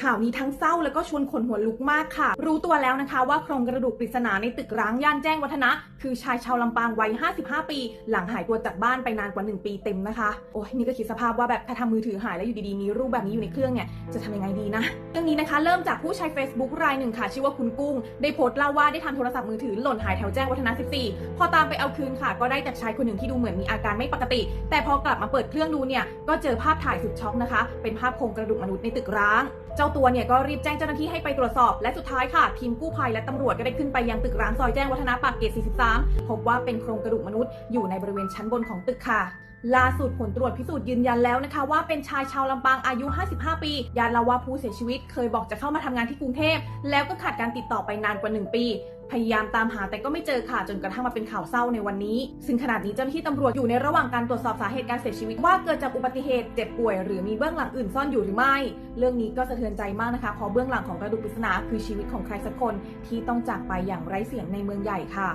ข่าวนี้ทั้งเศร้าแล้วก็ชวนขนหัวลุกมากค่ะ รู้ตัวแล้วนะคะว่าโครงกระดูกปริศนาในตึกร้างย่านแจ้งวัฒนะ คือชายชาวลำปางวัย 55 ปี หลังหายตัวจากบ้านไปนานกว่า 1 ปีเต็มนะคะ โอ้ยนี่ก็คิดสภาพว่าแบบถ้าทำมือถือหายแล้วอยู่ดีๆ มีรูปแบบนี้อยู่ในเครื่องเนี่ย จะทำยังไงดีนะเรื่องนี้นะคะเริ่มจากผู้ใช้ Facebook รายหนึ่งค่ะ ชื่อว่าคุณกุ้ง ได้โพสต์เล่าว่าได้ทำโทรศัพท์มือถือหล่นหายแถวแจ้งวัฒนะ 14 พอตามไปเอาคืนค่ะ ก็ได้จากชายคนหนึ่งที่ดูเหมือนมีอาการไม่ปกติ แต่พอกลับมาเปิดเครื่องดูเนี่ยก็เจอภาพถ่ายสุดช็อกนะคะ เป็นภาพโครงกระดูกมนุษย์ในตึกร้างเจ้าตัวเนี่ยก็รีบแจ้งเจ้าหน้าที่ให้ไปตรวจสอบ และสุดท้ายค่ะ ทีมกู้ภัยและตำรวจก็ได้ขึ้นไปยังตึกร้างซอยแจ้งวัฒนะปากเกร็ด 43 พบว่าเป็นโครงกระดูกมนุษย์อยู่ในบริเวณชั้นบนของตึกค่ะล่าสุดผลตรวจพิสูจน์ยืนยันแล้วนะคะ ว่าเป็นชายชาวลำปางอายุ 55 ปีญาติเล่าว่าผู้เสียชีวิต เคยบอกจะเข้ามาทำงานที่กรุงเทพ แล้วก็ขาดการติดต่อไปนานกว่า 1 ปี พยายามตามหาแต่ก็ไม่เจอค่ะ จนกระทั่งมาเป็นข่าวเศร้าในวันนี้ ซึ่งขณะนี้เจ้าหน้าที่ตำรวจอยู่ในระหว่างการตรวจสอบสาเหตุการเสียชีวิตว่าเกิดจากอุบัติเหตุเจ็บป่วยหรือมีเบื้องหลังอื่นซ่อนอยู่หรือไม่ เรื่องนี้ก็สะเทือนใจมากนะคะเพราะเบื้องหลังของกระดูกปริศนาคือชีวิตของใครสักคนที่ต้องจากไปอย่างไร้เสียงในเมืองใหญ่ค่ะ